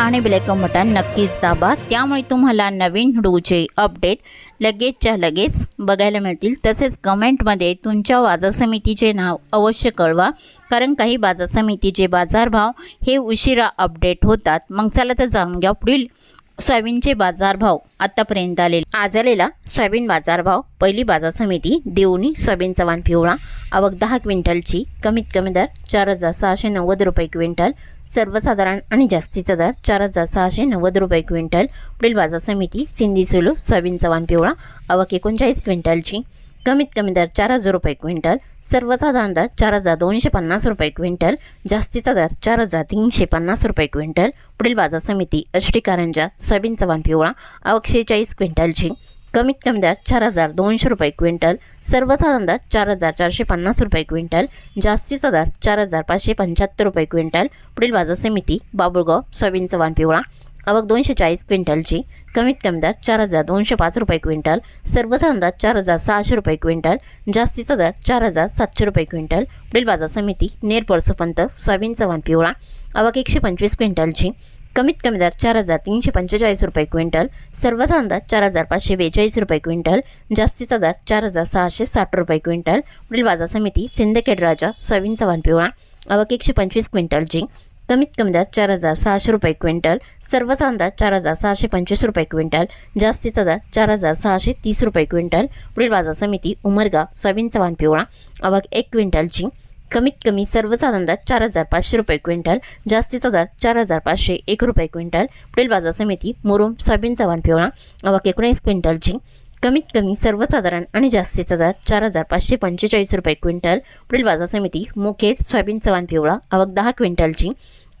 आणि bell icon button नक्कीच दाबा. त्यामुळे तुम्हाला नवीन व्हिडिओचे अपडेट लगेचच्या लगेच बघायला मिळतील. तसेच कमेंटमध्ये तुमच्या बाजार समितीचे नाव अवश्य कळवा कारण काही बाजार समितीचे बाजारभाव हे उशिरा अपडेट होतात. मग चला तर जाणून घ्या पुढील सोयाबीनचे बाजारभाव आतापर्यंत आले आज आलेला सोयाबीन बाजारभाव पहिली बाजार समिती देवणी सोयाबीन चव्हाण पिवळा. आवक दहा क्विंटलची कमीत कमी दर चार हजार सहाशे नव्वद रुपये क्विंटल. सर्वसाधारण आणि जास्तीचा दर चार हजार सहाशे नव्वद रुपये क्विंटल. पुढील बाजार समिती सिंधी सुलू सोयाबीन चव्हाण पिवळा. आवक एकोणचाळीस क्विंटलची कमीत कमी दर चार हजार रुपये क्विंटल सर्वसाधारण दर चार हजार दोनशे पन्नास रुपये क्विंटल जास्तीचा दर चार हजार तीनशे पन्नास रुपये क्विंटल. पुढील बाजार समिती अष्टी कारंजा सोयाबीन चव्हाण पिवळा आवक शेहेचाळीस क्विंटलची कमीत कमी दर चार हजार दोनशे रुपये क्विंटल सर्वसाधारण दर चार हजार चारशे पन्नास रुपये क्विंटल जास्तीचा दर चार हजार पाचशे पंच्याहत्तर रुपये क्विंटल. पुढील बाजार समिती बाबुळगाव सोयाबीन चव्हाण पिवळा आवक दोनशे चाळीस क्विंटलची कमीत कमी दर चार हजार दोनशे पाच रुपये क्विंटल सर्वसाधारण दर चार हजार सहाशे रुपये क्विंटल जास्तीचा दर चार हजार सातशे रुपये क्विंटल पुढील बाजार समिती नेर पळसोपंत सोयाबीन चव्हाण पिवळा आवक एकशे पंचवीस क्विंटलची कमीत कमी दर चार हजार तीनशे पंचेचाळीस रुपये क्विंटल सर्वसाधारण दर चार हजार पाचशे बेचाळीस रुपये क्विंटल जास्तीचा दर चार हजार सहाशे साठ रुपये क्विंटल पुढील बाजार समिती सिंदखेड राजा सोयाबीन चव्हाण पिवळा आवक एकशे पंचवीस क्विंटलची कमीत कमी दर चार हजार सहाशे रुपये क्विंटल. सर्वसाधारण दर चार हजार सहाशे पंचवीस रुपये क्विंटल. जास्तीचा दर चार हजार सहाशे तीस रुपये क्विंटल. पुढील बाजार समिती उमरगा सोयाबीन चव्हाण पिवळा. आवक एक क्विंटलची कमीत कमी सर्वसाधारण दर चार हजार पाचशे रुपये क्विंटल. जास्तीचा दर चार हजार पाचशे एक रुपये क्विंटल. पुढील बाजार समिती मुरुम सोयाबीन चव्हाण पिवळा. आवक एकोणीस क्विंटलची कमीत कमी सर्वसाधारण आणि जास्तीचा दर चार हजार पाचशे पंचेचाळीस रुपये क्विंटल. पुढील बाजार समिती मुखेड सोयाबीन चव्हाण पिवळा. आवक दहा क्विंटलची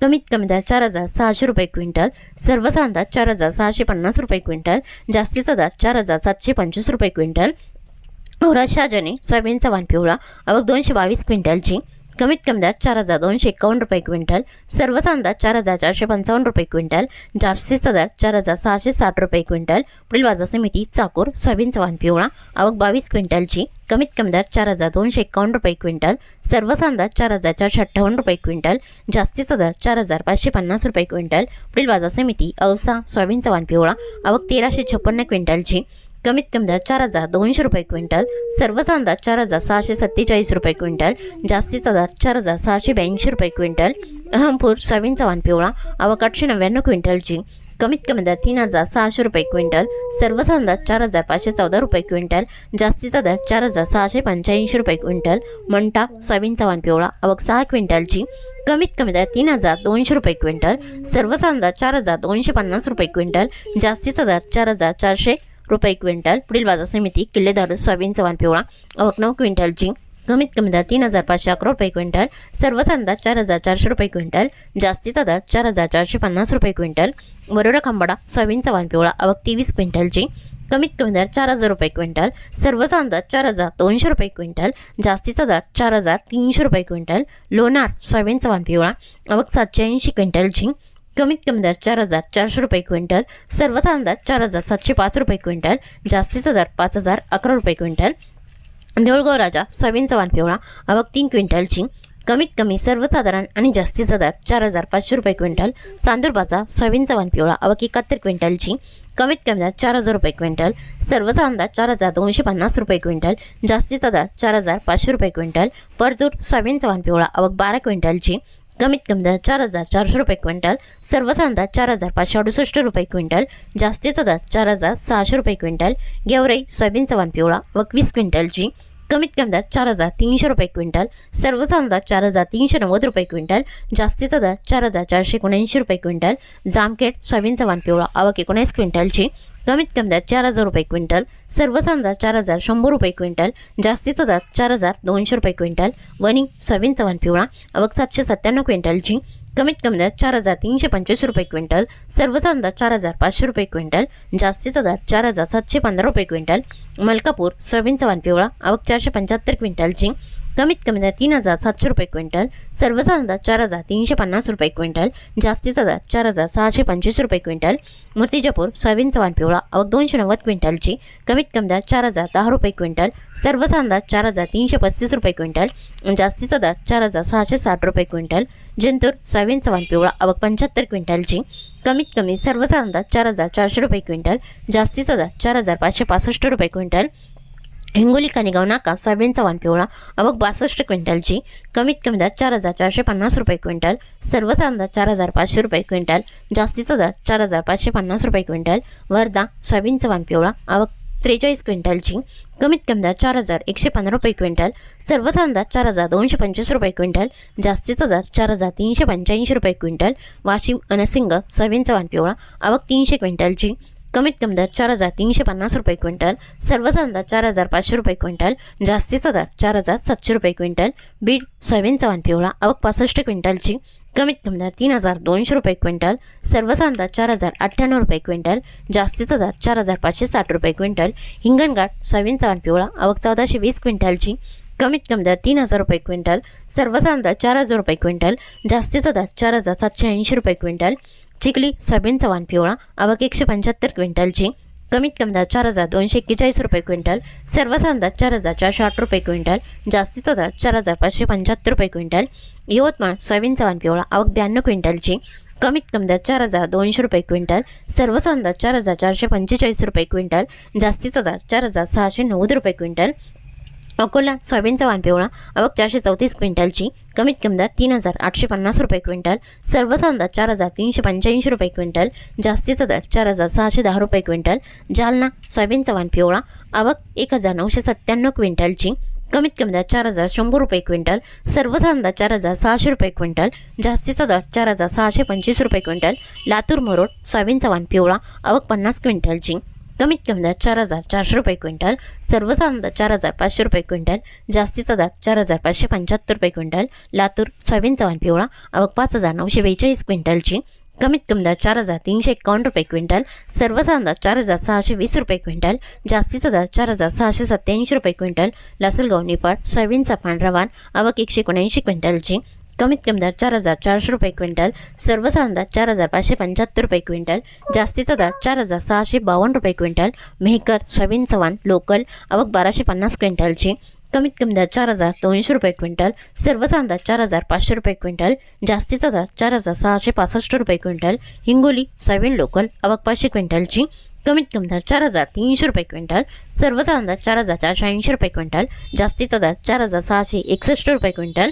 कमीत कमी दर चार हजार सहाशे रुपये क्विंटल सर्वसाधारण दर चार हजार सहाशे पन्नास रुपये क्विंटल जास्तीचा दर चार हजार सातशे पंचवीस रुपये क्विंटल औरत सोयाबीनचा सोयाबीन चव्हाण पिवळा अवघ दोनशे बावीस क्विंटलची कमीत कमी दर चार हजार दोनशे एकावन्न रुपये क्विंटल सर्वसाधारण दर चार हजार चारशे पंचावन्न रुपये क्विंटल जास्तीचा दर चार हजार सहाशे साठ रुपये क्विंटल पुढील बाजार समिती चाकूर सोयाबीन चव्हाण पिवळा आवक बावीस क्विंटलची कमीत कमी दर चार हजार दोनशे एकावन्न रुपये क्विंटल सर्वसाधारण दर चार हजार चारशे अठ्ठावन्न रुपये क्विंटल जास्तीचा दर चार हजार पाचशे पन्नास रुपये क्विंटल पुढील बाजार समिती औसा सोयाबीन चव्हाण पिवळा आवक तेराशे छप्पन्न क्विंटलची कमीत कमी दर चार हजार दोनशे रुपये क्विंटल सर्वसाधारण दर चार हजार सहाशे सत्तेचाळीस रुपये क्विंटल जास्तीचा दर चार हजार सहाशे ब्याऐंशी रुपये क्विंटल अहमपूर सोयाबीन चव्हाण पिवळा आवक आठशे नव्याण्णव क्विंटलची कमीत कमी दर तीन हजार सहाशे रुपये क्विंटल सर्वसाधारण दर चार हजार पाचशे चौदा रुपये क्विंटल जास्तीचा दर चार हजार सहाशे पंच्याऐंशी रुपये क्विंटल मंटा सोयाबीन चव्हाण पिवळा आवक सहा क्विंटलची कमीत कमी दर तीन हजार दोनशे रुपये क्विंटल सर्वसाधारण दर चार हजार दोनशे पन्नास रुपये क्विंटल जास्तीचा दर चार हजार चारशे रुपये क्विंटल. पुढील बाजार समिती किल्लेदार सोयाबीन चव्हाण पिवळा. आवक नऊ क्विंटल. क्विंटलची कमीत कमी दर तीन हजार पाचशे अकरा रुपये क्विंटल. सर्वच अंदाज चार हजार चारशे रुपये क्विंटल. जास्तीचा दर चार हजार चारशे पन्नास रुपये क्विंटल. वरोरा खांबाडा सोयाबीन चव्हाण पिवळा. आवक तेवीस क्विंटलची कमीत कमी दर चार हजार रुपये क्विंटल. सर्वच अंदाज चार हजार दोनशे रुपये क्विंटल. जास्तीचा दर चार हजार तीनशे रुपये क्विंटल. लोणार सोयाबीन चव्हाण पिवळा. आवक सातशे ऐंशी क्विंटलची कमीत कमी दर चार हजार चारशे रुपये क्विंटल सर्वसाधारण दर चार हजार सातशे पाच रुपये क्विंटल जास्तीचा दर पाच हजार अकरा रुपये क्विंटल. देऊळगाव राजा सोयाबीन चव्हाण पिवळा आवक तीन क्विंटलची कमीत कमी सर्वसाधारण आणि जास्तीचा दर चार हजार पाचशे रुपये क्विंटल. चांदूरबाजा सोयाबीन चव्हाण पिवळा आवक एकाहत्तर क्विंटलची कमीत कमी दर चार हजार रुपये क्विंटल. सर्वसाधारण दर चार हजार दोनशे पन्नास रुपये क्विंटल. जास्तीचा दर चार हजार पाचशे रुपये क्विंटल. परतूर सोयाबीन चव्हाण पिवळा आवक बारा क्विंटलची कमीत कमी दर चार हजार चारशे रुपये क्विंटल सर्वसाधारण दर चार हजार पाचशे अडुसष्ट रुपये क्विंटल जास्तीचा दर चार हजार सहाशे रुपये क्विंटल गेवराई सोयाबीन चव्हाण पिवळा व वीस क्विंटलची कमीत कमी दर चार हजार तीनशे रुपये क्विंटल सर्वसाधारण दर चार हजार तीनशे नव्वद रुपये क्विंटल जास्तीचा दर चार हजार चारशे एकोणऐंशी रुपये क्विंटल जामखेड सोयाबीनचा चव्हाण पिवळा आवक एकोणीस क्विंटलची कमीत कमी दर चार हजार रुपये क्विंटल सर्वसाधारण दर चार हजार शंभर रुपये क्विंटल जास्तीचा दर चार हजार दोनशे रुपये क्विंटल वणी सोयाबीनचा चव्हाण पिवळा आवक सातशे सत्त्याण्णव क्विंटलची कमीत कमी दर चार हजार तीनशे पंचवीस रुपये क्विंटल सर्वसाधारण दर चार हजार पाचशे रुपये क्विंटल जास्तीचा दर चार हजार सातशे पंधरा रुपये क्विंटल मलकापूर सोयाबीन चव्हाण पिवळा आवक चारशे पंच्याहत्तर क्विंटल क्विंटलची कमीत कमी दर तीन हजार सातशे रुपये क्विंटल सर्वसाधारण दर चार हजार तीनशे पन्नास रुपये क्विंटल जास्तीचा दर चार हजार सहाशे पंचवीस रुपये क्विंटल मूर्तिजापूर सोयाबीन चव्हाण पिवळा अवघ दोनशे नव्वद क्विंटलची कमीत कमी दर चार हजार दहा रुपये क्विंटल सर्वसाधारण दर चार हजार तीनशे पस्तीस रुपये क्विंटल जास्तीचा दर चार हजार सहाशे साठ रुपये क्विंटल जिंतूर सोयाबीन चव्हाण पिवळा अवघ पंच्याहत्तर क्विंटलची कमीत कमी सर्वसाधारण दर चार हजार चारशे रुपये क्विंटल जास्तीचा दर चार हजार पाचशे पासष्ट रुपये क्विंटल हिंगोली कानेगाव नाका सोयाबीन चव्हाण पिवळा अबक बासष्ट क्विंटलची कमीत कमी दर चार हजार चारशे पन्नास रुपये क्विंटल सर्वसाधारण दर चार हजार पाचशे रुपये क्विंटल जास्तीचा दर चार हजार पाचशे पन्नास रुपये क्विंटल वर्धा सोयाबीन चव्हाण पिवळा अवघ त्रेचाळीस क्विंटलची कमीत कमी दर चार हजार एकशे पंधरा रुपये क्विंटल सर्वसाधारण दर चार हजार दोनशे पंचवीस रुपये क्विंटल जास्तीचा दर चार हजार तीनशे पंच्याऐंशी रुपये क्विंटल वाशिम अनसिंग सोयाबीन चव्हाण पिवळा अवघ तीनशे क्विंटलची कमीत कमी दर चार हजार तीनशे पन्नास रुपये क्विंटल सर्वसाधारण दर चार हजार पाचशे रुपये क्विंटल जास्तीचा दर चार हजार सातशे रुपये क्विंटल बीड सोयाबीन चव्हाण पिवळा अवक पासष्ट क्विंटलची कमीत कमी दर तीन हजार दोनशे रुपये क्विंटल सर्वसाधारण दर चार हजार अठ्ठ्याण्णव रुपये क्विंटल जास्तीचा दर चार हजार पाचशे साठ रुपये क्विंटल हिंगणघाट सोयाबीन चव्हाण पिवळा आवक चौदाशे वीस क्विंटलची कमीत कमी दर तीन हजार रुपये क्विंटल सर्वसाधारण दर चार हजार रुपये क्विंटल जास्तीचा दर चार हजार सातशे ऐंशी रुपये क्विंटल चिखली सोयाबीन चव्हाण पिवळा आवक एकशे पंच्याहत्तर क्विंटलची कमीत कमी दर चार हजार दोनशे एक्केचाळीस रुपये क्विंटल. सर्वसाधारण दर चार हजार चारशे आठ रुपये क्विंटल. जास्तीचा दर चार हजार पाचशे पंच्याहत्तर रुपये क्विंटल. यवतमाळ सोयाबीन चव्हाण पिवळा आवक ब्याण्णव क्विंटलची कमीत कमी दर चार हजार दोनशे रुपये क्विंटल. सर्वसाधारण दर चार हजार चारशे पंचेचाळीस रुपये क्विंटल. जास्तीचा दर चार हजार सहाशे नव्वद रुपये क्विंटल. अकोला सोयाबीन वाण पिवळा अवक चारशे चौतीस क्विंटलची कमीत कमी दर तीन हजार आठशे पन्नास रुपये क्विंटल सर्वसाधारण दर चार हजार तीनशे पंच्याऐंशी रुपये क्विंटल जास्तीचा दर चार हजार सहाशे दहा रुपये क्विंटल जालना सोयाबीन वाण पिवळा आवक एक हजार नऊशे सत्त्याण्णव क्विंटलची कमीत कमी दर चार हजार शंभर रुपये क्विंटल सर्वसाधारण दर चार हजार सहाशे रुपये क्विंटल जास्तीचा दर चार हजार सहाशे पंचवीस रुपये क्विंटल लातूर मरोड सोयाबीन वाण पिवळा अवघ पन्नास क्विंटलची कमीत कमी दर चार हजार चारशे रुपये क्विंटल सर्वसाधारण दर चार हजार पाचशे रुपये क्विंटल जास्तीचा दर चार हजार पाचशे पंच्याहत्तर रुपये क्विंटल लातूर सोयाबीन चव्हाण पिवळा आवक पाच हजार नऊशे बेचाळीस क्विंटलची कमीत कमी दर चार हजार तीनशे एकावन्न रुपये क्विंटल सर्वसाधारण दर चार हजार सहाशे वीस रुपये क्विंटल जास्तीचा दर चार हजार सहाशे सत्त्याऐंशी रुपये क्विंटल लासलगाव निफाड सोयाबीनचा पांढरा वाण आवक एकशे एकोणऐंशी क्विंटलची कमीत कमी दर चार हजार चारशे रुपये क्विंटल सर्वसाधारण दर चार हजार पाचशे पंच्याहत्तर रुपये क्विंटल जास्तीचा दर चार हजार सहाशे बावन्न रुपये क्विंटल मेहकर सोयाबीन चव्हाण लोकल अवक बाराशे पन्नास क्विंटलची कमीत कमी दर चार हजार दोनशे रुपये क्विंटल सर्वसाधारण दर चार हजार पाचशे रुपये क्विंटल जास्तीचा दर चार हजार सहाशे पासष्ट रुपये क्विंटल हिंगोली सोयाबीन लोकल अवक पाचशे क्विंटलची कमीत कमी दर चार हजार तीनशे रुपये क्विंटल सर्वसाधारण दर चार हजार चारशे ऐंशी रुपये क्विंटल जास्तीचा दर चार हजार सहाशे एकसष्ट रुपये क्विंटल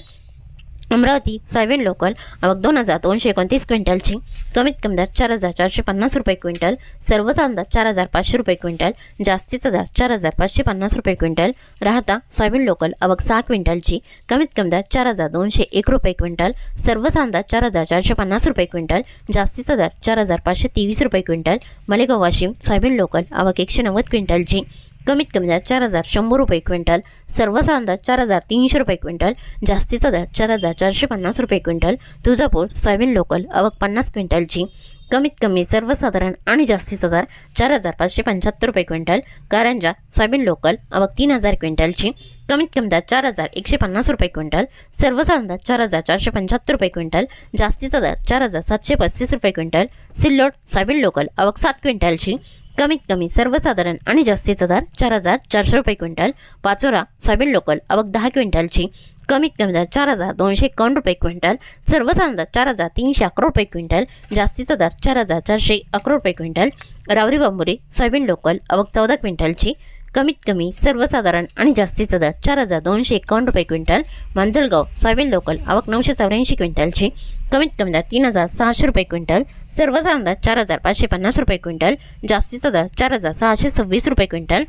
अमरावती सोयाबीन लोकल आवक दोन हजार दोनशे एकोणतीस क्विंटलची कमीत कमी दर चार हजार चारशे पन्नास रुपये क्विंटल सर्वसाधारण दर चार हजार पाचशे रुपये क्विंटल जास्तीचा दर चार हजार पाचशे पन्नास रुपये क्विंटल राहता सोयाबीन लोकल आवक सहा क्विंटलची कमीत कमी दर चार हजार दोनशे एक रुपये क्विंटल सर्वसाधारण दर चार हजार चारशे पन्नास रुपये क्विंटल जास्तीचा दर चार हजार पाचशे तेवीस रुपये quintal Malegaon Washim soybean local आवक एकशे नव्वद क्विंटलची. कमीत कमी दर चार हजार शंभर रुपये क्विंटल सर्वसाधारण दर चार हजार तीनशे रुपये क्विंटल जास्तीचा दर चार हजार चारशे पन्नास रुपये क्विंटल तुळजापूर सोयाबीन लोकल आवक पन्नास क्विंटलची. कमीत कमी सर्वसाधारण आणि जास्तीचा दर चार हजार पाचशे पंच्याहत्तर रुपये क्विंटल कारंजा सोयाबीन लोकल आवक तीन हजार क्विंटलची. कमीत कमी दर चार हजार एकशे पन्नास रुपये क्विंटल सर्वसाधारण दर चार हजार चारशे पंच्याहत्तर रुपये क्विंटल जास्तीचा दर चार हजार सातशे पस्तीस रुपये क्विंटल सिल्लोड सोयाबीन लोकल आवक सात क्विंटलची. कमीत कमी सर्वसाधारण आणि जास्तीचा दर चार हजार चारशे रुपये क्विंटल पाचोरा सोयाबीन लोकल अवघ दहा क्विंटलची कमीत कमी दर चार हजार दोनशे एकावन्न रुपये क्विंटल सर्वसाधारण दर चार हजार तीनशे अकरा रुपये क्विंटल जास्तीचा दर चार हजार चारशे अकरा रुपये quintal Rahuri Bamburi soybean local अवघ चौदा क्विंटलची कमीत कमी सर्वसाधारण आणि जास्तीचा दर चार हजार दोनशे एकावन्न रुपये क्विंटल मांजलगाव सोयाबीन लोकल आवक नऊशे चौऱ्याऐंशी क्विंटलची कमीत कमी दर तीन हजार सहाशे रुपये क्विंटल सर्वसाधारण दर चार हजार पाचशे पन्नास रुपये क्विंटल जास्तीचा दर चार हजार सहाशे सव्वीस रुपये क्विंटल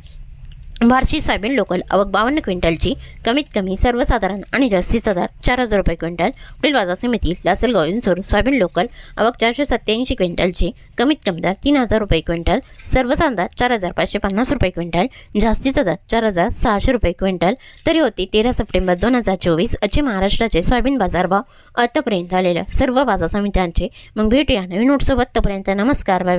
बार्शी सोयाबीन लोकल आवक बावन्न क्विंटलची कमीत कमी सर्वसाधारण आणि जास्तीचा दर चार हजार रुपये क्विंटल. पुढील बाजार समिती लासलगाव इंसोर सोयाबीन लोकल आवक चारशे सत्त्याऐंशी क्विंटलची कमीत कमी दर तीन हजार रुपये क्विंटल. सर्वसाधारण चार हजार पाचशे पन्नास रुपये क्विंटल. जास्तीचा दर चार हजार सहाशे रुपये क्विंटल. तरी होती तेरा सप्टेंबर दोन हजार चोवीस असे महाराष्ट्राचे सोयाबीन बाजारभाव आतापर्यंत झालेल्या सर्व बाजार समित्यांचे. मग भेटूया नवीन नोटसोबत तोपर्यंत नमस्कार बाय.